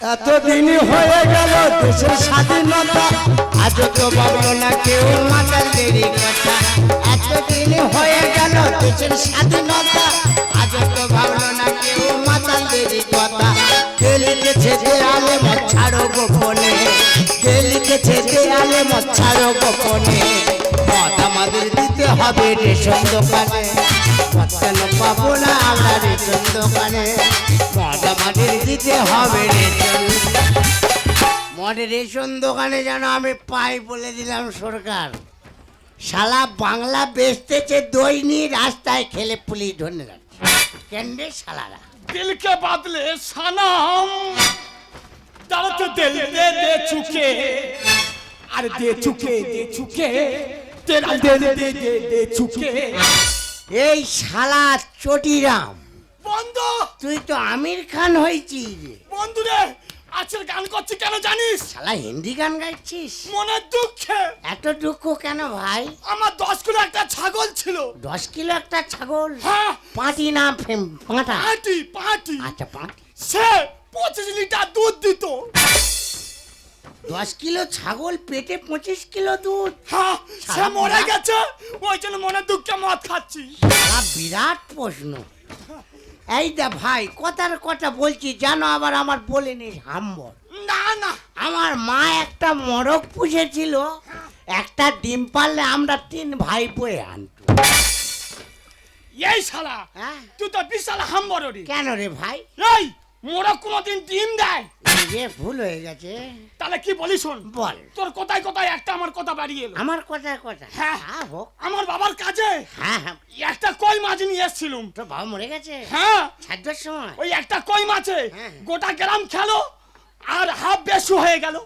এতদিন হয়ে গেল দেশের স্বাধীনতা। আজ তো ভাবলো না কেউ মাতাল দেরি কথা। এতদিন হয়ে গেল দেশের স্বাধীনতা। আজ তো ভাবলো না কেউ মাতাল দেরি কথা। কে যে দেয়ালে মচ্ছার গোপনে। কে লিখেছে দেয়ালে মচ্ছার গোপনে। মদ আমাদের দিতে হবে রেশন দোকানে। মদ পাবো না আমরা রেশন দোকানে? মদ আমাদের দিতে হবে রেশন। মদ রেশন দোকানে যেন আমি পাই বলে দিলাম সরকার। শালা বাংলা বেচতেছে, দই নিয়ে রাস্তায় খেলে পুলিশ ধরে রাখছে কেন রে শালারা? দিলকে বাদলে সানাম सनम दर्द दिल दे दे चुके अरे दे चुके दे चुके तेरा दिल दे दे दे चुके এই শালা চটিরাম বন্ধু তুই তো আমির খান হয়েছিস রে বন্ধু রে আজকের গান করছি কেন জানিস শালা হিন্দি গান গাইছিস মনের দুঃখে এত দুঃখ কেন ভাই আমার দশ কিলো একটা ছাগল ছিল দশ কিলো একটা ছাগল হ্যাঁ পাঁটি না ফেম- পাঁটা পাটি পাটি আচ্ছা পাঁটি সে পঁচিশ লিটার দুধ দিত। দশ কিলো ছাগল পেটে পঁচিশ কিলো দুধ। হ্যাঁ সে মরে গেছে ওই জন্য মনের দুঃখে মদ খাচ্ছি। আ, বিরাট প্রশ্ন। এই দা ভাই কথার কথা বলছি জানো আবার আমার বলে নিস হাম্বর না না। আমার মা একটা মরক পুষেছিল একটা ডিম পারলে আমরা তিন ভাই বয়ে আনতো। এই শালা হ্যাঁ? তুই তো বিশাল হাম্বরি কেন রে ভাই? এই মোরা কোনোদিন ডিম দেয়। যে ভুল হয়ে গেছে। তাহলে কি বলি শোন? বল। তোর কোথায় কোথায় একটা আমার কথা বাড়িয়ে এলো। আমার কোথায় কোথায়? হ্যাঁ। হ্যাঁ হোক। আমার বাবার কাছে হ্যাঁ হ্যাঁ। একটা কই মাছ নিয়ে এসেছিলুম। তোর বাবা মরে গেছে? হ্যাঁ। ছাড়বার সময়? ওই একটা কই মাছে। হ্যাঁ। গোটা গ্রাম খেলো আর হাফ বেশু হয়ে গেল।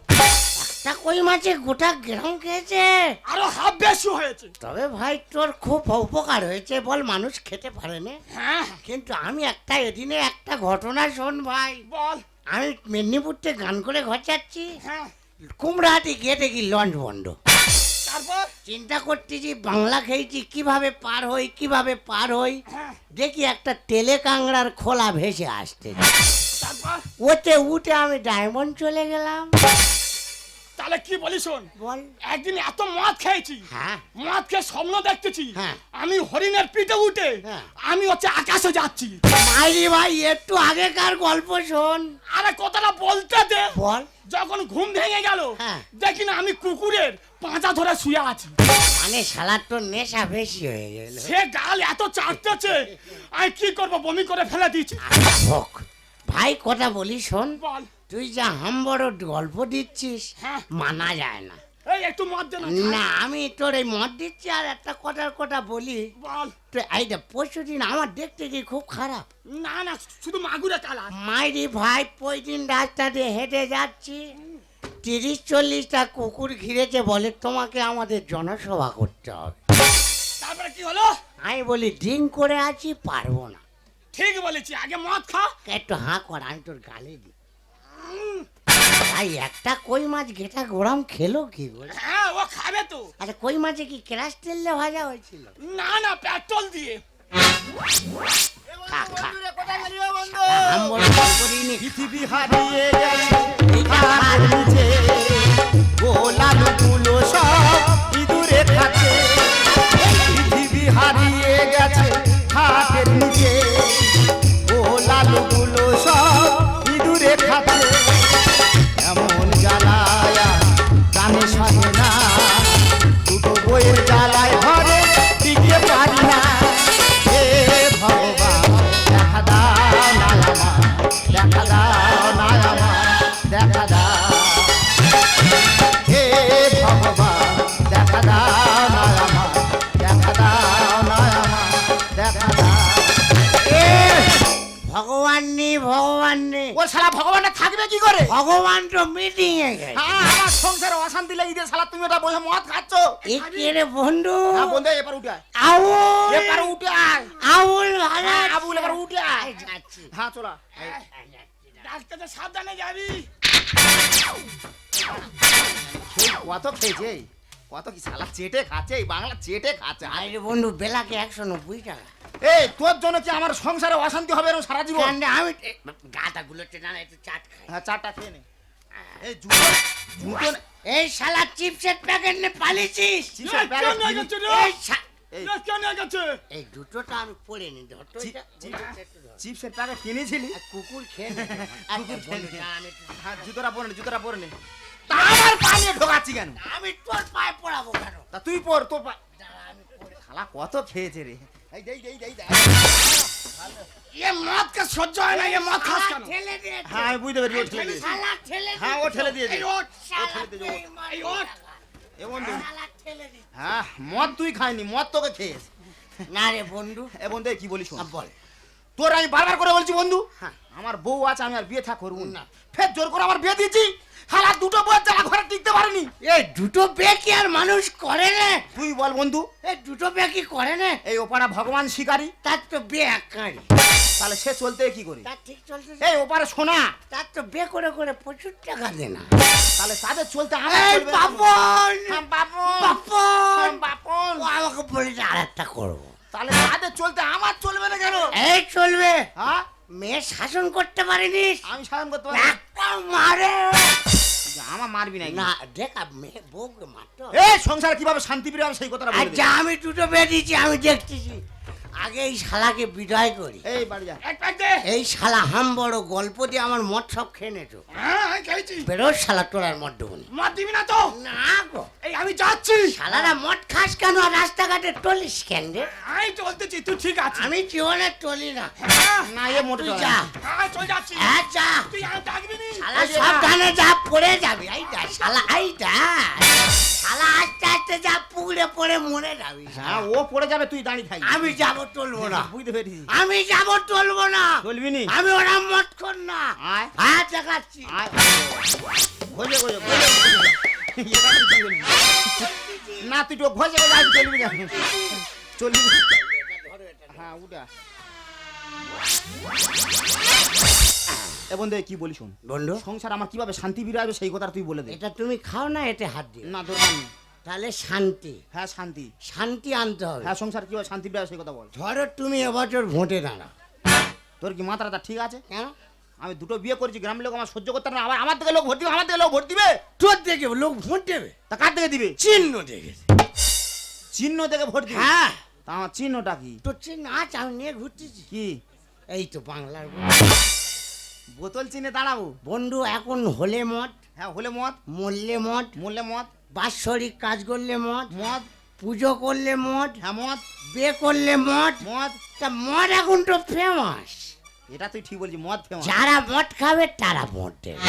একটা কই মাছে গোটা গ্রাম খেয়েছে? আরও হাফ বেশু হয়েছে। তবে ভাই তোর খুব উপকার হয়েছে বল মানুষ খেতে পারে না। হ্যাঁ। কিন্তু আমি একটা এদিনে একটা ঘটনা শোন ভাই। বল। আমি মেদিনীপুরতে গান করে ঘর যাচ্ছি হ্যাঁ। কুমড়াহাটি গিয়ে দেখি লঞ্চ বন্ধ। তারপর? চিন্তা করতেছি বাংলা খেয়েছি কীভাবে পার হই কীভাবে পার হই? হ্যাঁ। দেখি একটা তেলে কাংড়ার খোলা ভেসে আসতে তারপর? ওতে উঠে আমি ডায়মন্ড চলে গেলাম। তাহলে কি বলি শোন? বল। একদিন এত মদ খেয়েছি। হ্যাঁ। মদ খেয়ে স্বপ্ন দেখতেছি। হ্যাঁ। আমি হরিণের পিঠে উঠে হ্যাঁ। আমি হচ্ছে আকাশে যাচ্ছি। মাইরি ভাই একটু আগেকার গল্প শোন। আরে কথাটা বলতে দে। বল। যখন ঘুম ভেঙে গেল। দেখি না আমি কুকুরের পাঁচা ধরে শুয়ে আছি। মানে শালার তো নেশা বেশি হয়ে গেল। সে গাল এত চাটতেছে আমি কি করব বমি করে ফেলে দিয়েছি। আচ্ছা, হোক। ভাই কথা বলি শোন। বল। তুই যা হাম বড় গল্প দিচ্ছিস হ্যাঁ। মানা যায় না। এই একটু মদ দে না আমি তোর এই মদ দিচ্ছি আর একটা কথার কথা বলি। বল। তো এইটা পরশু দিন আমার দেখতে কি খুব খারাপ। না না শুধু মাগুরে কালা মাইরি ভাই ওই দিন রাস্তা দিয়ে হেঁটে যাচ্ছি তিরিশ চল্লিশটা কুকুর ঘিরেছে বলে তোমাকে আমাদের জনসভা করতে হবে। তারপরে কি হলো? আমি বলি ড্রিঙ্ক করে আছি পারব না। ঠিক বলেছি আগে মদ খা। একটু হাঁ কর আমি তোর গালে দিই। ভাই একটা কই মাছ ঘেটা গোড়াম খেলো কি করে হ্যাঁ ও খাবে তো। আচ্ছা কই মাছে কি ক্রাশ তেল দিয়ে ভাজা হয়েছিল? না না পেট্রোল দিয়ে। খা খা। আম বড় করিনি। পৃথিবী হারিয়ে গেছে এইটা নিচে গোলাপ সব ইঁদুরে খাচ্ছে। পৃথিবী হারিয়ে গেছে হাতের নিচে। ভগবান নেই ও শালা ভগবানটা থাকবে কি করে? ভগবান তো মিটিং এ গেছে। হ্যাঁ আমার সংসারে অশান্তি লেগে গেছে শালা তুমি ওটা বসে মদ খাচ্ছ? এ কে রে বন্ধু? হ্যাঁ বন্ধু এবার উঠে আয়। আউল। এবার উঠে আয়। আউল ভালো হ্যাঁ, আবুল এবার উঠে আয়। যাচ্ছি। হ্যাঁ চলা ডাক্তার সাবধানে যাবি। কত খেয়েছে? কত কি শালা চেটে খাচ্ছে এই বাংলা চেটে খাচ্ছে। আরে বন্ধু বেলাকে একশো নব্বই টাকা। এই তোর জন্য কি আমার সংসারে অশান্তি হবে এরকম সারা জীবন? আমি গাটা গুলোতে না একটু চাট খাই। হ্যাঁ চারটা খেয়ে নে। এই জুতো জুতো এই শালা চিপসের প্যাকেট নে পালিয়েছিস? চিপসের এই, প্যাকেট? এই এই। না, কেন গেছে এই দুটোটা আমি পড়ে নি। চিপসের প্যাকেট কিনেছিলি? কুকুর খেয়ে একটু- হ্যাঁ জুতোটা পরে নে জুতোটা পরে নে। তা আমার পা নিয়ে ঢোকাচ্ছি কেন? আমি তোর পায়ে পড়াবো কেন? তা তুই পর তোর পা শালা কত খেয়েছে রে। এই দেই দেই দেই দেই। এ সহ্য হয় না এ মদ খাস কেন? হ্যাঁ আমি বুঝতে পেরেছি ও ঠেলে দিয়েছে। হ্যাঁ ও ঠেলে দিয়েছে। দিয়েছে। এ বন্ধু। হ্যাঁ মদ তুই খাইনি মদ তোকে খেয়েছে। না রে বন্ধু। এ বন্ধু এই কি বলিস শোন। আ, বল। তোর আমি বারবার করে বলছি বন্ধু হ্যাঁ। আমার বউ আছে আমি আর বিয়ে থা করব না। না। ফের জোর করে আমার বিয়ে দিয়েছি? হালা দুটো বউয়ের জ্বালা ঘরে টিকতে পারিনি। এই দুটো বিয়ে কি আর মানুষ করে না। তুই বল বন্ধু। এই দুটো বিয়ে কি করে না। এই ওপারা ভগবান শিকারী। তার তো বিয়ে একাই তাহলে সে চলতে কি করে? তার ঠিক চলছে। এই ওপারে সোনা। তার তো বিয়ে করে করে প্রচুর টাকা দে না। তাহলে তাদের চলতে আমার এই চলবে না। বাপন হ্যাঁ, বাপন বাপন হ্যাঁ, বাপন ও আমাকে বলেছে আর একটা করব তাহলে তাদের চলতে আমার চলবে না কেন? এই চলবে। হ্যাঁ? মেয়ে শাসন করতে পারিনিস। আমি শাসন করতে পারি একটা মারে। আমার মারবি না না দেখ মেয়ে বউকে মারতো এ সংসার কীভাবে শান্তি ফিরে আমি সেই কথাটা আচ্ছা আমি দুটো বেরিয়েছি আমি দেখতেছি। আগে এই শালাকে বিদায় করি। এই বাড়ি যা। এক প্যাক দে এই শালা হাম বড় গল্প দিয়ে আমার মদ সব খেয়ে নেছো। হ্যাঁ আমি শালা তোরার মদ ডুবনি মদ দিবি না তো। না গো। এই আমি যাচ্ছি। শালারা মদ খাস কেন আর রাস্তাঘাটে টলিস কেন রে? আমি চলতেছি তুই ঠিক আছে আমি জীবনে টলি না। হ্যাঁ, না এ মোটে তুই যা। হ্যাঁ চল যাচ্ছি। হ্যাঁ যা। তুই আর ডাকবি নি। শালা এই যে সাবধানে যা পড়ে যাবি। যা শালা যা। শালা আস্তে আস্তে যা পুকুরে পড়ে মরে যাবি। হ্যাঁ ও পড়ে যাবে তুই দাঁড়িয়ে থাকবি আমি যাব টলবো না। বুঝতে পেরেছি। আমি যাব টলবো না। চলবি নি? আমি ওরা মত কর না। আয়। হ্যাঁ দেখাচ্ছি। আয়। কি বলবি? না তুই তো আজ চলবি না। চলবি হ্যাঁ উঠা। এ বন্ধু কি বলি শোন? বন্ধু? সংসার আমার কীভাবে শান্তি আসবে সেই কথা তুই বলে দে। এটা তুমি খাও না এতে হাত দিও। না দরকার নেই তাহলে শান্তি। হ্যাঁ শান্তি। শান্তি আনতে হবে। হ্যাঁ সংসার কীভাবে শান্তি আসবে সেই কথা বল। ধরো তুমি এবছর ভোটে দাঁড়াও। তোর কি মাথাটা ঠিক আছে? কেন? আমি দুটো বিয়ে করেছি গ্রামের লোক আমার সহ্য করতে না। আবার আমার থেকে লোক ভোট দিবে আমার থেকে লোক ভোট দিবে? তোর দেখে লোক ভোট দেবে? তা কার থেকে দিবে? চিহ্ন দেখে চিহ্ন থেকে ভোট দিবে? হ্যাঁ। তা আমার চিহ্নটা কি? তোর চিহ্ন আছে আমি নিয়ে ঘুরতেছি। কি? এই তো বাংলার। বোতল চিনে দাঁড়াবো। বন্ধু এখন হলে মদ হ্যাঁ হলে মদ মরলে মদ মরলে মদ বাৎসরিক কাজ করলে মদ মদ পুজো করলে মদ হ্যাঁ মদ বিয়ে করলে মদ মদ। তা মদ এখন তো ফেমাস এটা তুই ঠিক বলছিস মদ ফেমাস যারা মদ খাবে তারা মদ দেবে।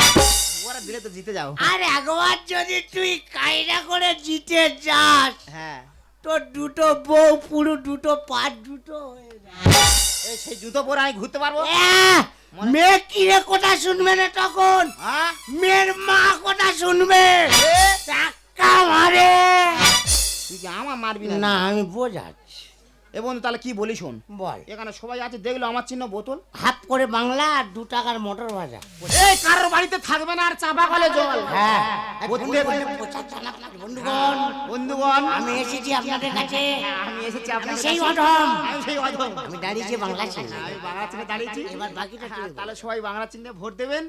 ওরা দিলে তো জিতে যাও। আর একবার যদি তুই কায়দা করে জিতে যাস হ্যাঁ। তোর দুটো বউ পুরো দুটো পাঁচ দুটো হয়ে এই সেই জুতো পরে আমি ঘুরতে পারব? আহ! মেয়ে কিরে কথা শুনবে না তখন? হ্যাঁ? মেয়ের মা কথা শুনবে? এ, মারে। তুই আমার মারবি না? না আমি বোঝাচ্ছি। এ বন্ধু তাহলে কি বলি শোন? বল। এখানে সবাই আছে দেখল আমার চিহ্ন বোতল। হাফ করে বাংলা আর দু টাকার মোটর ভাজা। এই কারোর বাড়িতে থাকবে না আর চাপা কলে জল? হ্যাঁ। বন্ধুগণ বন্ধুগণ আমি এসেছি আপনাদের কাছে। আমি এসেছি আপনার সেই অধম। আমি সেই অধম। আমি দাঁড়িয়েছি বাংলা চিহ্নে। আমি বাংলা চিহ্নে দাঁড়িয়েছি। এবার বাকিটা হ্যাঁ। তাহলে সবাই বাংলা চিহ্নে ভোট দেবেন।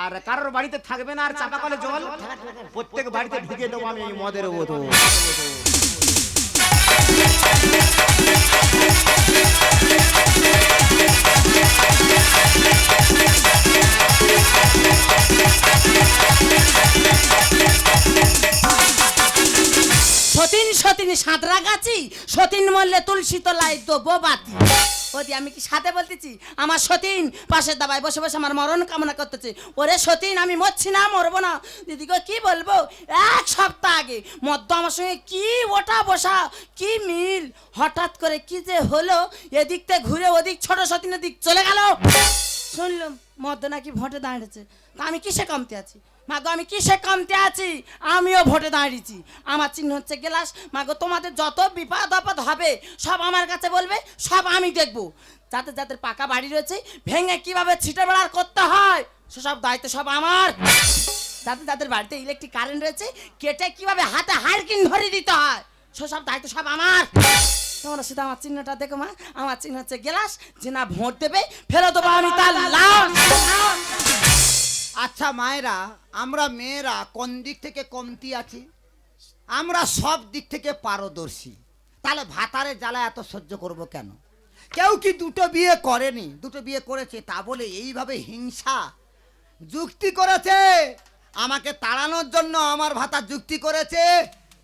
আর কারোর বাড়িতে থাকবে না আর চাপা কলে জল? প্রত্যেক বাড়িতে ঢুকে দেবো আমি এই মদের বোতল। সতীন সতীন সাঁতরা গাছি সতীন মল্লে তুলসী তলায় তো বাতি। ওদি আমি কি সাথে বলতেছি? আমার সতীন পাশের দাবায় বসে বসে আমার মরণ কামনা করতেছে। ওরে সতীন, আমি মরছি না, মরবো না। দিদিকে কি বলব? এক সপ্তাহ আগে মদ্য আমার সঙ্গে কি ওটা বসা, কি মিল? হঠাৎ করে কি যে হলো, এদিক থেকে ঘুরে ওদিক ছোট সতীনের দিক চলে গেল। শুনলাম, মদ্য নাকি ভোটে দাঁড়িয়েছে। আমি কিসে কমতে আছি? মাগো আমি কিসে কমতে আছি? আমিও ভোটে দাঁড়িয়েছি। আমার চিহ্ন হচ্ছে গেলাস। মাগো তোমাদের যত বিপদ আপদ হবে, সব আমার কাছে বলবে, সব আমি দেখব। যাতে যাদের পাকা বাড়ি রয়েছে, ভেঙে কীভাবে ছিটে বেড়ার করতে হয়, সেসব দায়িত্ব সব আমার। যাদের যাদের বাড়িতে ইলেকট্রিক কারেন্ট রয়েছে, কেটে কীভাবে হাতে হারকিন ধরে দিতে হয়, সেসব দায়িত্ব সব আমার। তোমরা শুধু আমার চিহ্নটা দেখো মা, আমার চিহ্ন হচ্ছে গেলাস, যে না ভোট দেবে, ফেরত দেবো আমি তার লাশ। আচ্ছা মায়েরা, আমরা মেয়েরা কোন দিক থেকে কমতি আছি? আমরা সব দিক থেকে পারদর্শী। তাহলে ভাতারে জ্বালা এত সহ্য করব কেন? কেউ কি দুটো বিয়ে করেনি? দুটো বিয়ে করেছে তা বলে এইভাবে হিংসা? যুক্তি করেছে? আমাকে তাড়ানোর জন্য আমার ভাতা যুক্তি করেছে?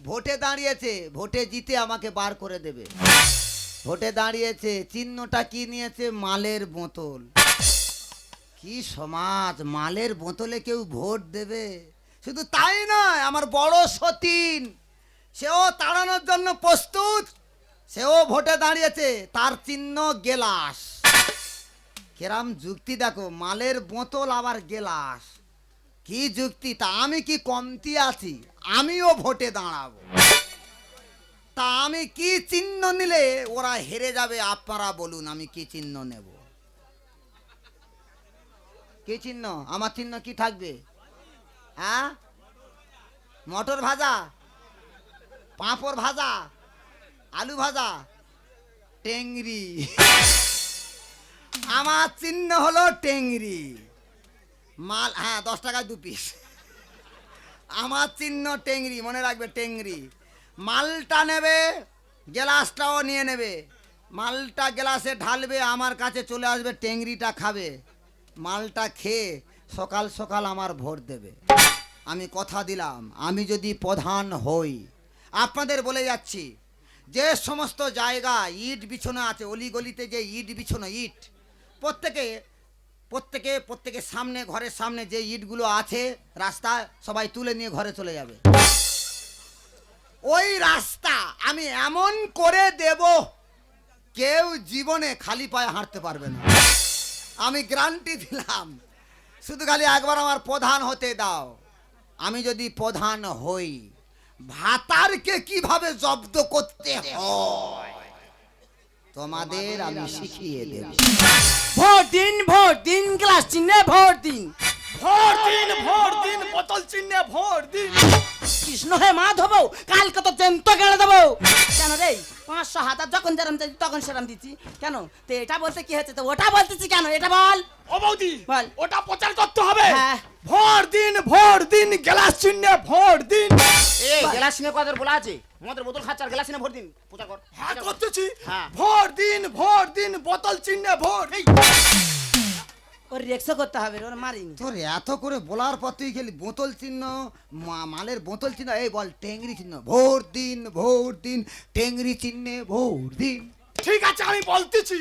ভোটে দাঁড়িয়েছে, ভোটে জিতে আমাকে বার করে দেবে। ভোটে দাঁড়িয়েছে, চিহ্নটা কি নিয়েছে? মালের বোতল। কি সমাজ, মালের বোতলে কেউ ভোট দেবে? শুধু তাই নয়, আমার বড় সতীন, সেও তাড়ানোর জন্য প্রস্তুত, সেও ভোটে দাঁড়িয়েছে, তার চিহ্ন গেলাস। কেরাম যুক্তি দেখো, মালের বোতল আবার গেলাস। কি যুক্তি, তা আমি কি কমতি আছি? আমিও ভোটে দাঁড়াবো। তা আমি কি চিহ্ন নিলে ওরা হেরে যাবে, আপনারা বলুন আমি কি চিহ্ন নেব? কি চিহ্ন? আমার চিহ্ন কি থাকবে? হ্যাঁ? মটর ভাজা? পাঁপড় ভাজা? আলু ভাজা? টেংরি। আমার চিহ্ন হলো টেংরি। মাল হ্যাঁ দশ টাকায় দু পিস আমার চিহ্ন টেংরি, মনে রাখবে টেংরি। মালটা নেবে, গ্লাসটাও নিয়ে নেবে। মালটা গ্লাসে ঢালবে, আমার কাছে চলে আসবে, টেংরিটা খাবে। মালটা খেয়ে সকাল সকাল আমার ভোট দেবে। আমি কথা দিলাম, আমি যদি প্রধান হই। আপনাদের বলে যাচ্ছি, যে সমস্ত জায়গা ইট বিছানো আছে, অলিগলিতে যে ইট বিছানো ইট, প্রত্যেকে প্রত্যেকে প্রত্যেকের সামনে, ঘরের সামনে যে ইটগুলো আছে, রাস্তা সবাই তুলে নিয়ে ঘরে চলে যাবে। ওই রাস্তা আমি এমন করে দেব, কেউ জীবনে খালি পায়ে হাঁটতে পারবে না। আমি গ্যারান্টি দিলাম। শুধু খালি একবার আমার প্রধান হতে দাও। আমি যদি প্রধান হই ভাতারকে কীভাবে জব্দ করতে হয়? তোমাদের আমি শিখিয়ে দেব। ভোট দিন ভোট দিন ক্লাস চিহ্নে ভোট দিন। ভোট দিন ভোট দিন বোতল চিহ্নে ভোট দিন। কৃষ্ণ হে মাধব কালকে তো জন্ত কেড়ে দেবো। কেন রে? পাঁচশো হাজার যখন যেরম চাইছি তখন সেরম দিচ্ছি কেন? তো এটা বলতে কি হচ্ছে তো ওটা বলতেছি কেন? এটা বল। ও বৌদি বল। ওটা প্রচার করতে হবে। হ্যাঁ। ভোর দিন ভোর দিন গ্লাস শূন্য ভোর দিন। এই গ্লাস শূন্য কথা বলা আছে? আমাদের বোতল খাচ্ছার গ্লাস শূন্য ভোর দিন। প্রচার কর। হ্যাঁ করতেছি। ভোর ভোট দিন ভোর দিন বোতল চিহ্নে ভোট ওর রেক্সা করতে হবে, ওর মারিনি। তোর এত করে বলার পর তুই খেলি বোতল চিহ্ন মালের বোতল চিহ্ন, এই বল, টেংরি চিহ্ন, ভোর দিন ভোর দিন, টেংরি চিহ্নে ভোর দিন। ঠিক আছে আমি বলতেছি।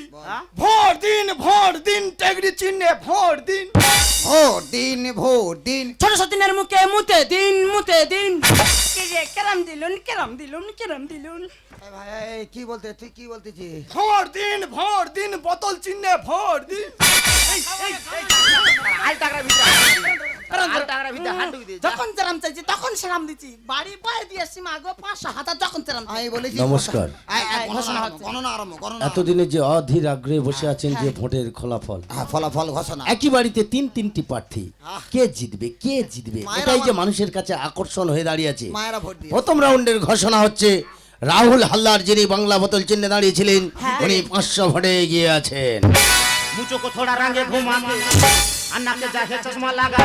ভোর দিন ভোর দিন টেগরি চিহ্নে ভোর দিন। ভোর দিন ভোর দিন। ছোট সতীনের মুখে মুতে দিন মুতে দিন। কেরাম দিলুন কেরাম দিলুন কেরাম দিলুন। ভাই কি বলতে তুই কি বলতেছি ভোর দিন ভোর দিন বোতল চিহ্নে ভোর দিন। যখন যেরাম চাইছি তখন সেরাম দিচ্ছি বাড়ি পায়ে দিয়ে আসছি মা গো পাঁচশো হাজার যখন সেরাম আমি বলেছি নমস্কার। এই, এই, গণনা ঘোষণা আরম্ভ, হচ্ছে। গণনা আরম্ভ গণনা এতদিনে যে অধীর আগ্রহে বসে আছেন যে ভোটের ফলাফল হ্যাঁ, ফলাফল ঘোষণা একই বাড়িতে তিন তিনটি প্রার্থী আহ। কে জিতবে কে জিতবে মায়েরা এটাই যে আমার- মানুষের কাছে আকর্ষণ হয়ে দাঁড়িয়েছে মায়েরা ভোট দিয়ে প্রথম রাউন্ডের ঘোষণা হচ্ছে রাহুল হালদার যিনি বাংলা বোতল চিহ্নে দাঁড়িয়েছিলেন হ্যাঁ। উনি পাঁচশো ভোটে এগিয়ে আছেন मुझको को थोड़ा रंगे घुमा के अन्ना के चाहे चश्मा लगा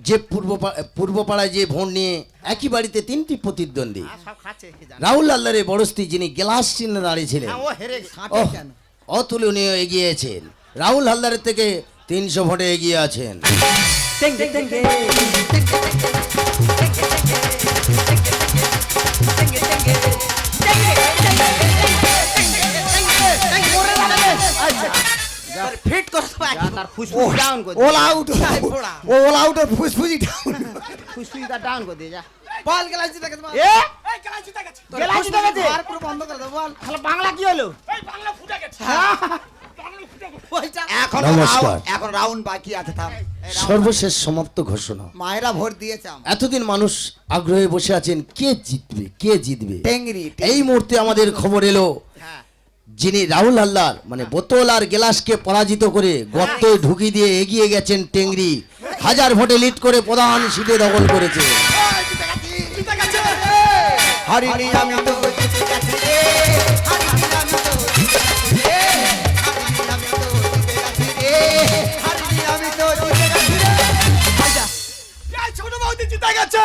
যে পূর্ব পূর্বপাড়ায় যে ভোট নিয়ে একই বাড়িতে তিনটি প্রতিদ্বন্দ্বী হ্যাঁ, সব খাচ্ছে কি জানে রাহুল হালদারের বড়স্তি যিনি গ্লাস চিহ্নে দাঁড়িয়েছিলেন হ্যাঁ, ও হেরে সাঁটে ওহ, কেন অতুলনীয় এগিয়েছেন রাহুল হালদারের থেকে তিনশো ভোটে এগিয়ে আছেন ফিট করে দেবো একদম। তার ফুসফুস ডাউন করে ওল আউট ও ওল আউট ফুসফুসি ডাউন ফুসফুসটা ডাউন করে দিয়ে যা। বল গেলাস জিতে গেছে এ? এই খেলা জিতে গেছে। তোর জিতে গেছে? আর পুরো বন্ধ করে দেবো বল। তাহলে বাংলা কি হলো? এই বাংলা ফুটে গেছে। ওইটা এখন নমস্কার। এখন রাউন্ড বাকি আছে থাম। সর্বশেষ সমাপ্ত ঘোষণা। মায়েরা ভোট দিয়েছে এতদিন মানুষ আগ্রহে বসে আছেন কে জিতবে কে জিতবে? টেংরি এই মুহূর্তে আমাদের খবর এলো যিনি রাহুল হাল্লার মানে বোতল আর গ্লাসকে পরাজিত করে গর্তে ঢুকি দিয়ে এগিয়ে গেছেন টেংরি। হাজার ভোটে লিড করে প্রধান সিটে দখল করেছে। জিতে গেছে।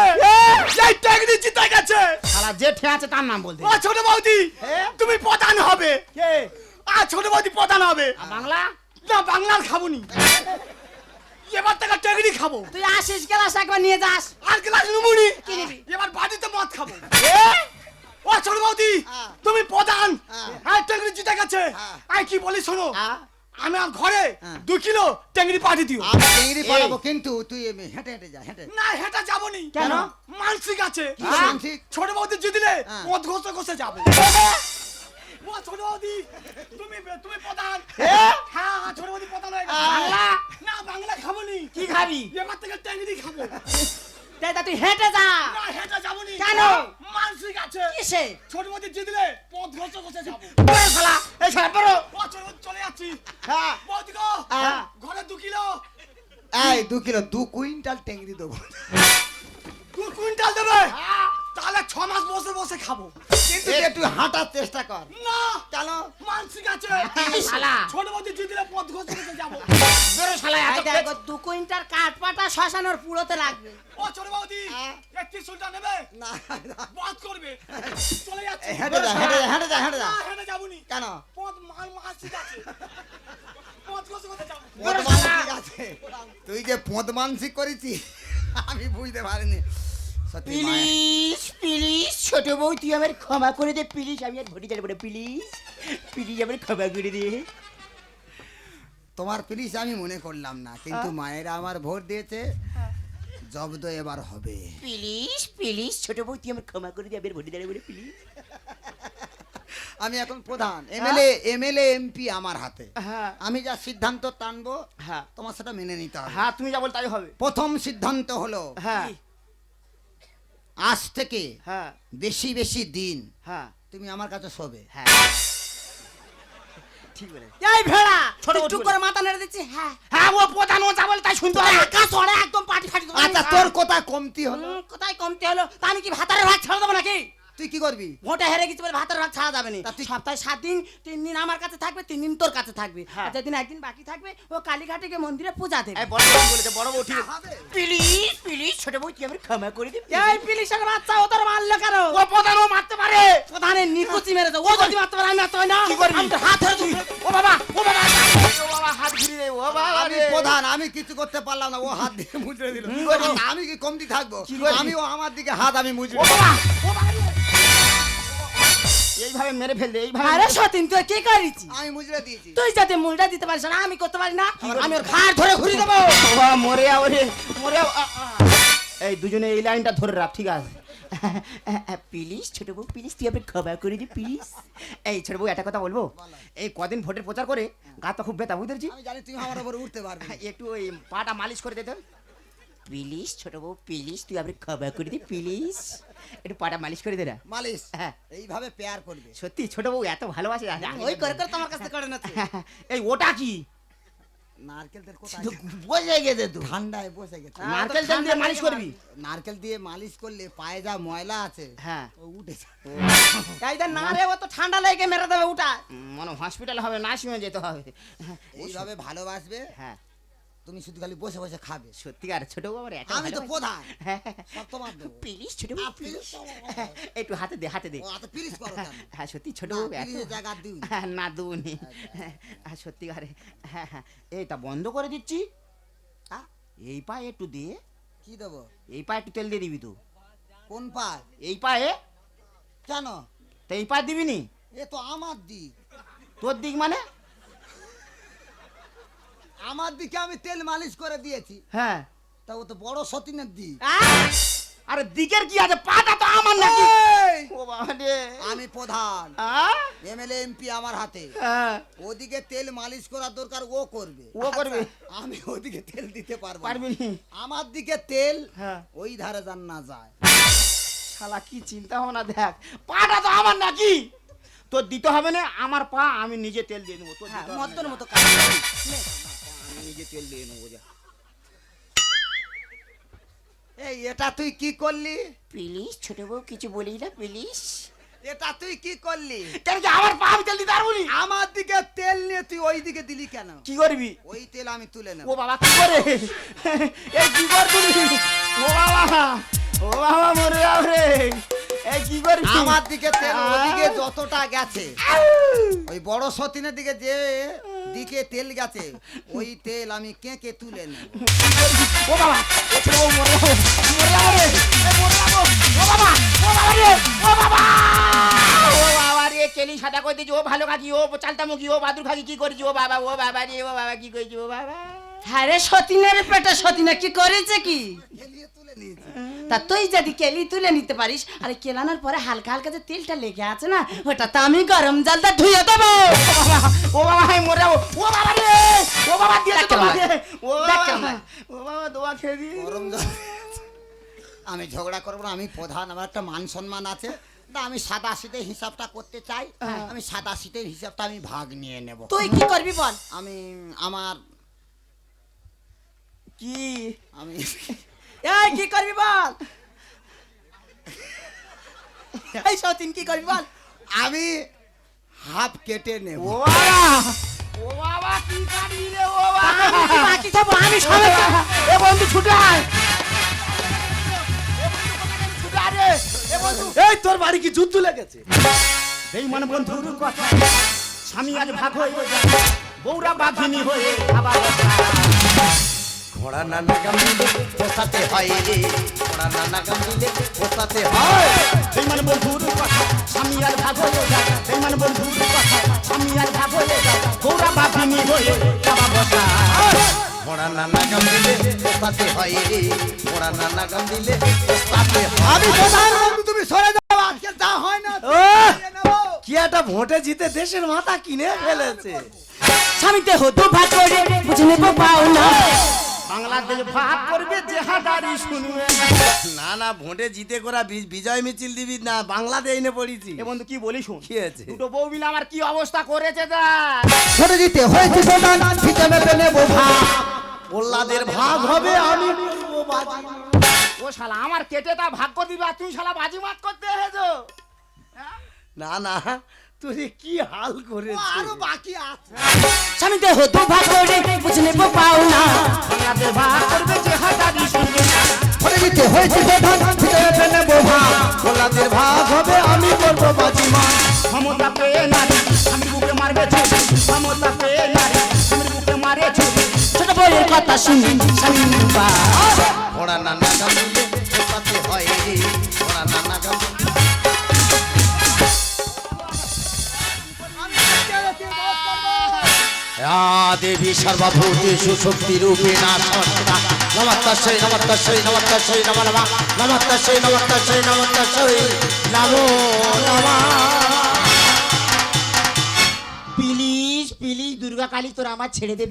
এই ট্যাগরি জিতে গেছে। শালা যে ঠে আছে তার নাম বলতে। ও ছোট বৌদি হ্যাঁ? তুমি প্রধান হবে। কে? আর ছোট বৌদি প্রধান হবে। বাংলা? না বাংলার খাব এবার তুই আসিস গ্লাস একবার নিয়ে যাস। আর গ্লাস নুমুনি এবার বাড়িতে মদ খাব। ও ছোট বৌদি হ্যাঁ। তুমি প্রধান। হ্যাঁ। আর ট্যাগরি জিতে গেছে। হ্যাঁ। আই কি বলি শোনো। হ্যাঁ। আমি আর ঘরে হ্যাঁ। দু কিলো ট্যাংরি পাঠিয়ে দিও। আমি টেংরি পালাবো কিন্তু তুই এমনি হেঁটে হেঁটে যা হেঁটে। না হেঁটে যাব নি কেন? মানসিক আছে। মানসিক? ছোট বৌদি জিতলে হ্যাঁ। মদ ঘষে ঘষে যাবে। ও ছোট বৌদি তুমি তুমি প্রধান। হ্যাঁ হ্যাঁ ছোট বৌদি প্রধান হয়ে বাংলা? না বাংলা খাব নি কি খাবি? এবার থেকে ট্যাংরি খাব। তাই তুই হেঁটে যা। না হেঁটে যাব নি কেন? মানসিক আছে। কিসে? ছোট জিতলে পথ ঘষে ঘষে যাব। শালা এই শালা বছর চলে যাচ্ছি। হ্যাঁ। হ্যাঁ। ঘরে দু কিলো। এই দু কিলো দু কুইন্টাল টেংরি দেবো। দু কুইন্টাল দেবে? তাহলে ছ মাস বসে বসে খাব। কিন্তু তুই একটু হাঁটার চেষ্টা কর। না কেন? মানসিক আছে। শালা। ছোট জিতলে পথ ঘষে যাব। বেরো শালা এত দেখ, দু কুইন্টাল কাঠ পাটা শ্মশানোর পুরোতে লাগবে। ও ছোট হ্যাঁ। এক ত্রিশুলটা নেবে? না না। বাদ করবে। চলে যাচ্ছে। হেঁটে যা হেঁটে যা হেঁটে যা হেঁটে যা। হেঁটে যাবনি। কেন? পথ মাল মানসিক আছে। তুই যে পদ মানসিক করেছিস আমি বুঝতে পারিনি। প্লিজ প্লিজ ছোট বউ তুই আমার ক্ষমা করে দে প্লিজ আমি আর ভোটে যাব না প্লিজ প্লিজ আমার ক্ষমা করে দে। তোমার প্লিজ আমি মনে করলাম না কিন্তু মায়েরা আমার ভোট দিয়েছে জব্দ এবার হবে। প্লিজ প্লিজ ছোট বউ তুই আমার ক্ষমা করে দে আমি আর ভোটে যাব না প্লিজ। আমি এখন প্রধান এমএলএ এমএলএ এমপি আমার হাতে। হ্যাঁ। আমি যা সিদ্ধান্ত টানবো হ্যাঁ। তোমার সেটা মেনে নিতে হবে। হ্যাঁ তুমি যা বল তাই হবে। প্রথম সিদ্ধান্ত হলো হ্যাঁ। আজ থেকে হ্যাঁ। বেশি বেশি দিন হ্যাঁ। তুমি আমার কাছে শোবে। হ্যাঁ। ঠিক বলে এই ভেড়া ছোট টুক করে মাথা নেড়ে দিচ্ছি হ্যাঁ। হ্যাঁ ও প্রধান ও যা বলে তাই শুনতে একা একদম পাটি ফাটি আচ্ছা তোর কোথায় কমতি হলো? কোথায় কমতি হলো? তা আমি কি ভাতারে ভাত ছাড়া দেবো নাকি? তুই কি করবি? ভোটে হেরে গেছি বলে ভাতের ভাগ ছাড়া যাবে না। তুই- সপ্তাহে সাত দিন তিন দিন আমার কাছে থাকবে তিন দিন তোর কাছে থাকবে। হ্যাঁ। আর যেদিন একদিন বাকি থাকবে ও কালীঘাটে গিয়ে মন্দিরে পূজা দেবে। এই বড় বউ বলেছে বড় বউ ঠিক প্লিজ প্লিজ ছোট বউ তুই আমার ক্ষমা করে দে এই পুলিশের বাচ্চা ও তোর মারলো কেন? ও প্রধান ও মারতে পারে। প্রধানের নিকুচি মেরেছে ও যদি মারতে পারে আমি মারতে পারি না। কি করবি? আমি হাত ধরে তুই ও বাবা ও বাবা ও বাবা হাত ঘুরিয়ে দে ও বাবা আমি প্রধান আমি কিছু করতে পারলাম না ও হাত দিয়ে মুচড়ে দিল। আমি কি কমতি থাকব? আমি ও আমার দিকে হাত আমি মুচড়ে ও বাবা ও বাবা রে। এইভাবে মেরে ফেললে এইভাবে আরে সতীন তুই কি করিছি? আমি মুচড়ে দিয়েছি। তুই যাতে মুলটা দিতে পারিস না আমি করতে পারি না আমি ওর ঘাড় ধরে দেবো। বাবা, মরে মরে। এই দুজনে এই লাইনটা ধরে রাখ ঠিক আছে? প্লিজ ছোট বউ প্লিজ তুই আপনি করে দি প্লিজ। এই ছোট বউ একটা কথা বলব? এই কদিন ভোটের প্রচার করে গাটা খুব বেতা বুঝতে পেরেছি আমি জানি তুমি আমার উপর উঠতে পারবে একটু ওই পাটা মালিশ করে দিতে প্লিজ ছোট বউ প্লিজ তুই আপনি ক্ষমা করে দি প্লিজ একটু পাটা মালিশ করে দে না। মালিশ? হ্যাঁ। এইভাবে পেয়ার করবে। সত্যি ছোট বউ এত ভালোবাসে ওই করে করে তোমার কাছে করে না। এই ওটা কি? নারকেল তেল কোথায় বসে গেছে তো। ঠান্ডায় বসে গেছে। নারকেল তেল দিয়ে মালিশ করবি? নারকেল দিয়ে মালিশ করলে পায়ে যা ময়লা আছে হ্যাঁ। ও উঠে। তাই না রে ও তো ঠান্ডা লেগে মেরে দেবে উঠা। মনে হসপিটাল হবে নার্সিংহোমে যেতে হবে। এইভাবে ভালোবাসবে? হ্যাঁ। তুমি শুধু খালি বসে বসে খাবে। সত্যিকার ছোট বউ আমার আমি তো প্রধান। হ্যাঁ। সব তোমার দেবো। প্লিজ ছোট প্লিজ একটু হাতে দে হাতে দে। ও এত পিরিস করো হ্যাঁ সত্যি ছোট এত জায়গা না। হ্যাঁ, না দুনি হ্যাঁ সত্যিকারে হ্যাঁ হ্যাঁ এইটা বন্ধ করে দিচ্ছি। হ্যাঁ? এই পায়ে একটু দিয়ে কি দেবো? এই পায়ে একটু তেল দিয়ে দিবি তো। কোন পায়? এই পায়ে? কেন? তো এই পায়ে দিবি নি? এ তো আমার দিক। তোর দিক মানে? আমার দিকে আমি তেল মালিশ করে দিয়েছি। হ্যাঁ। তা ও তো বড় সতীনের দিক। আরে দিকের কি আছে? পাটা তো আমার নাকি। আমি প্রধান? এমএলএ এমপি আমার হাতে। হ্যাঁ, ওদিকে তেল মালিশ করার দরকার ও করবে। ও করবে? আমি ওদিকে তেল দিতে পারব পারবি নি? আমার দিকে তেল হ্যাঁ। ওই ধারে যান না যায়। শালা কি চিন্তা ভাবনা দেখ। পাটা তো আমার নাকি। তোর দিতে হবে না আমার পা আমি নিজে তেল দিয়ে নেব তো হ্যাঁ দিতে হবে মদ্দর না। মতো কাজ নিজে তেল দিয়ে নেব যা। এই এটা তুই কি করলি? প্লিজ ছোট বউ কিছু বলি না প্লিজ। এটা তুই কি করলি? কেন কি আমার পা আমি তেল দিতে পারব নি? আমার দিকে তেল নিয়ে তুই ওই দিকে দিলি কেন? কি করবি? ওই তেল আমি তুলে নেব। ও বাবা কি করে? এই কি করবি? ও বাবা ও বাবা মরে যাও রে। এই কি করবি? আমার দিকে তেল ওদিকে যতটা গেছে ওই বড় সতীনের দিকে যে দিকে তেল গেছে ওই তেল আমি কেঁকে তুলে নেব। ও বাবা ও ছোট বউ মরে যাব মরে যাব রে এ মরে যাব ও বাবা ও বাবা রে ও বাবা। ও বাবা রে কেলি সাদা করে দিয়েছি ও ভালো খাকি ও চালতামুখী ও বাদুর খাকি কি করেছি ও বাবা ও বাবা রে ও বাবা কি করেছি ও বাবা। হ্যাঁ রে সতীনের পেটে সতীনে কি করেছে কি? তুলে তা তুই যদি কেলি তুলে নিতে পারিস আরে কেলানোর পরে হালকা হালকা যে তেলটা লেগে আছে না ওটা তো আমি গরম জলটা ধুয়ে দেবো। ও বাবা আমি মরে যাব ও বাবা রে ও বাবা দিয়ে দেখ ও বাবা ও বাবা দোয়া খেয়ে দি গরম জল। আমি ঝগড়া করব না আমি প্রধান আমার একটা মান সম্মান আছে। না আমি সাদা শীতের হিসাবটা করতে চাই। আমি সাদা শীতের হিসাবটা আমি ভাগ নিয়ে নেব। তুই কি করবি বল? আমি আমার কি? আমি এই কি করবি বল? এই সতীন কি করবি বল? আমি হাফ কেটে নেব। ও বাবা! ও বাবা কি কাটবি রে ও বাবা! বাকি থাকব আমি সবাই এ বন্ধু ছুটে আয় এই তোর বাড়ি কি যুদ্ধ লেগেছে? বেইমান বন্ধুর কথা। স্বামী আজ ভাগ হয়ে বৌরা বাঘিনী হয়ে আবার ঘোড়া নানা গাম দিলে পোষাতে হয়। রে ঘোড়া নানা গাম দিলে পোষাতে হয় বন্ধুর কথা স্বামী আজ ভাগ হয়ে যায় বেইমান বন্ধুর কথা স্বামী ভাগ হয়ে হয়ে বসা। ঘোড়া নানা গাম দিলে পোষাতে হয়। রে ঘোড়া নানা গাম দিলে পোষাতে হয়। আমি তুমি সরে যাও আজকে যা হয় না। কি একটা ভোটে জিতে দেশের মাথা কিনে ফেলেছে। স্বামীতে হতো ভাগ করে বুঝে নেব পাও না। বাংলাদেশ ভাগ করবে যে হাজারি শুনবে। না না ভোটে জিতে করা বিজয় মিছিল দিবি না বাংলাদেশ এনে পড়েছি। এ বন্ধু কি বলি শুন? কি আছে? দুটো বউ মিলে আমার কি অবস্থা করেছে তা? সরে দিতে হয়েছে প্রধান ফিতে মেপে নেব ভাগ। ভাগ হবে আমি বাজি। ও শালা আমার কেটে তা ভাগ করে দিবে আর তুই শালা বাজি মাত করতে এসেছ? না না তুই কি হাল করেছিস আরও বাকি আছে। স্বামীতে হতো ভাগ করে বুঝে নেব পাও না বাংলাদেশ ভাগ করবে যে হাজারি শুনবে সরে দিতে হয়েছে প্রধান ফিতে মেপে নেব ভাগ। ভাগ হবে আমি করব বাজি মা ক্ষমতা পেয়ে নারী আমি বুকে মারবে ক্ষমতা পেয়ে নারী আমি বুকে মারে ছোট বউয়ের কথা শুনি স্বামী বা ঘোড়া নানা গাম হয় রে। দেবী সর্বভূতেষু শক্তিরূপেণা সর্বদা নমস্তস্যৈ নমস্তস্যৈ নমস্তস্যৈ নম নমঃ নমস্তস্যৈ নমস্তস্যৈ নমস্তস্যৈ নমো নমঃ দুর্গা কালী তোর আমার ছেড়ে দে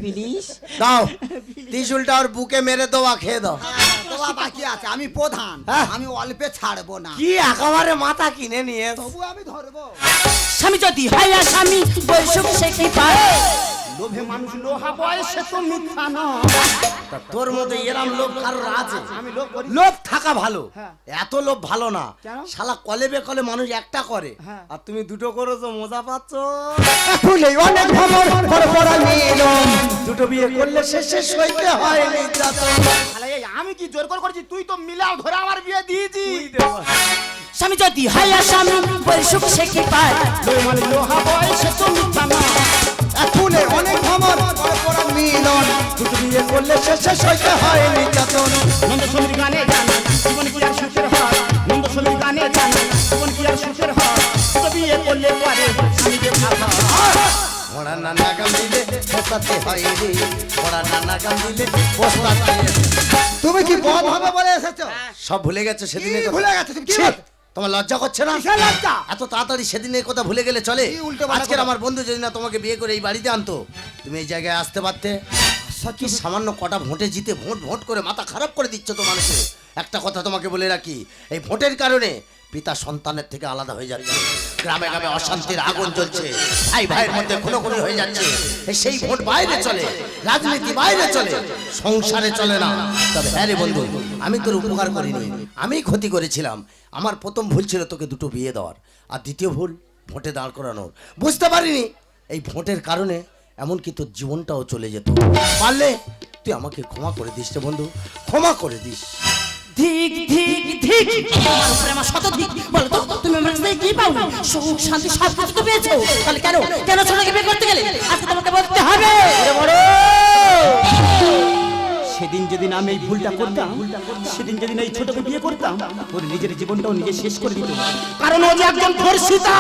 ওর বুকে মেরে খেয়ে দাও। হ্যাঁ, বাকি আছে আমি প্রধান। হ্যাঁ। আমি অল্পে ছাড়বো না। মাথা কিনে নিয়ে আমি ধরবো। স্বামী যদি হয় স্বামী বৈষম্য সে কি লোভে মানুষ লোহা বয়সে তো মিথ্যা নয় তোর মধ্যে এরম লোভ কারোর আছে? আমি লোক করি। লোভ থাকা ভালো। হ্যাঁ। এত লোভ ভালো না। শালা কলে বে কলে মানুষ একটা করে। হ্যাঁ। আর তুমি দুটো করেছ মজা পাচ্ছ? ফুলে অনেক বড় বড় দুটো বিয়ে করলে শেষে সইতে হয় নির্যাতন। আমি কি জোর করে করেছি? তুই তো মিলাও ধরে আমার বিয়ে দিয়েছি স্বামী যদি হয় স্বামী বৈশুক সে কি পায়? লোভে লোহা বয়সে তো মিথ্যা নয় ফুলে অনেক ভ্রমণ বড় মিলন। দুটো বিয়ে করলে শেষে সইতে হয় নির্যাতন। নন্দ সমীর গানে জানা জীবন কি আর সুখের হয়? নন্দ সমীর গানে জানা জীবন কি আর সুখের হয়? তো বিয়ে করলে পরে স্বামীকে ভালো ঘোড়া নানা গাম দিলে পোষাতে হয় রে। ঘোড়া নানা গাম দিলে পোষাতে তুমি কি বধ হবে বলে এসেছ? সব ভুলে গেছো সেদিনে ভুলে গেছো তুমি? কি? তোমার লজ্জা করছে না? লজ্জা? এত তাড়াতাড়ি সেদিনের কথা ভুলে গেলে চলে। আজকের? আমার বন্ধু যদি না তোমাকে বিয়ে করে এই বাড়িতে আনতো তুমি এই জায়গায় আসতে পারতে। কি সামান্য কটা ভোটে জিতে ভোট ভোট করে মাথা খারাপ করে দিচ্ছ তো মানুষের একটা কথা তোমাকে বলে রাখি এই ভোটের কারণে পিতা সন্তানের থেকে আলাদা হয়ে যাচ্ছে। গ্রামে গ্রামে অশান্তির আগুন জ্বলছে। ভাই ভাইয়ের মধ্যে খুনোখুনি হয়ে যাচ্ছে। সেই ভোট বাইরে চলে রাজনীতি বাইরে চলে সংসারে চলে না। তবে হ্যাঁ রে বন্ধু আমি তোর উপকার করিনি। আমি ক্ষতি করেছিলাম। আমার প্রথম ভুল ছিল তোকে দুটো বিয়ে দেওয়ার। আর দ্বিতীয় ভুল ভোটে দাঁড় করানোর। বুঝতে পারিনি? এই ভোটের কারণে এমনকি তোর জীবনটাও চলে যেত। পারলে তুই আমাকে ক্ষমা করে দিস রে বন্ধু। ক্ষমা করে দিস। ধিক ধিক ধিক। তোমার উপরে আমার শত ধিক বলো তো তুমি আমার কাছে কি পাও? সুখ শান্তি সব কিছু তো পেয়েছ। তাহলে কেন? কেন ছোটকে বিয়ে করতে গেলে? আজকে তোমাকে বলতে হবে। সেদিন যেদিন আমি এই ভুলটা করতাম সেদিন যেদিন এই ছোটকে বিয়ে করতাম ওর নিজের জীবনটাও নিজে শেষ করে দিত। কারণ ও যে একজন ধর্ষিতা।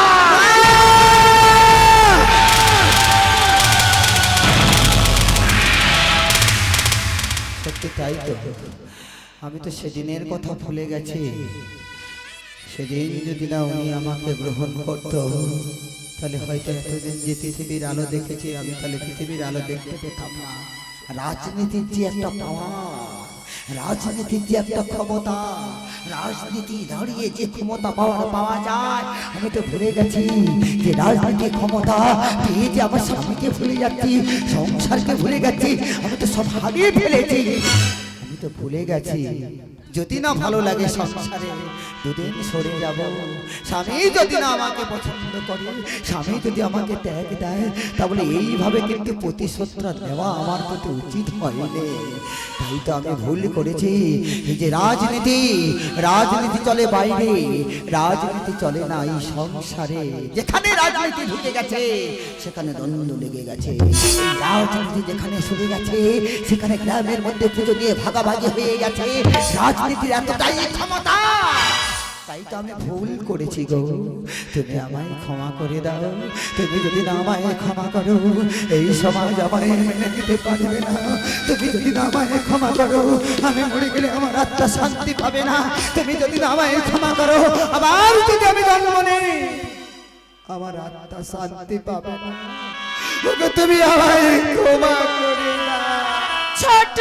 সত্যি তাই তো। আমি তো সেদিনের কথা ভুলে গেছি। সেদিন যদি না উনি আমাকে গ্রহণ করতো, তাহলে হয়তো এতদিন যে পৃথিবীর আলো দেখেছি, আমি তাহলে পৃথিবীর আলো দেখতে পেতাম না। রাজনীতির যে একটা পাওয়া রাজনীতির যে একটা ক্ষমতা, রাজনীতি দাঁড়িয়ে যে ক্ষমতা পাওয়া পাওয়া যায়, আমি তো ভুলে গেছি যে রাজনীতির ক্ষমতা পেয়ে যে আমার স্বামীকে ভুলে যাচ্ছি, সংসারকে ভুলে গেছি, আমি তো সব হারিয়ে ফেলেছি। তো ভুলে গেছি। যদি না ভালো লাগে সংসারে, দুদিন সরে যাব। স্বামী যদি না আমাকে পছন্দ করে, স্বামী যদি আমাকে ত্যাগ দেয়, তাহলে এইভাবে কিন্তু প্রতিশোধটা নেওয়া আমার প্রতি উচিত হয়নি। তাই তো আমি ভুল করেছি। এই যে রাজনীতি রাজনীতি চলে বাইরে, রাজনীতি চলে না এই সংসারে। যেখানে রাজনীতি ঢুকে গেছে। সেখানে দ্বন্দ্ব লেগে গেছে। রাজনীতি যেখানে শুরু গেছে, সেখানে গ্রামের মধ্যে পুজো দিয়ে ভাগাভাগি হয়ে গেছে। রাজনীতির এতটাই ক্ষমতা। তাই তো আমি ভুল করেছি গো। তুমি আমায় ক্ষমা করে দাও। তুমি যদি না আমায় ক্ষমা করো, এই সমাজ আমায় মেনে নিতে পারবে না। তুমি যদি না আমায় ক্ষমা করো, আমি মরে গেলে আমার আত্মা শান্তি পাবে না। তুমি যদি না আমায় ক্ষমা করো, আবার যদি আমি জন্ম নেই। আমার আত্মা শান্তি পাবে না ওগো, তুমি আমায় ক্ষমা করে দাও ছোট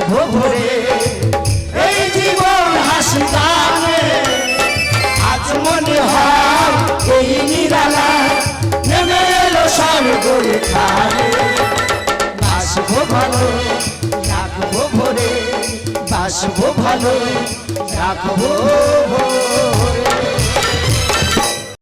ভরে এই জীবন হাসি গানে। আজ মনে হয় এই নিরালা নেমে এলো স্বর্গরে খালে বাসবো ভালো, রাখব ভরে, বাসবো ভালো, রাখব ভরে।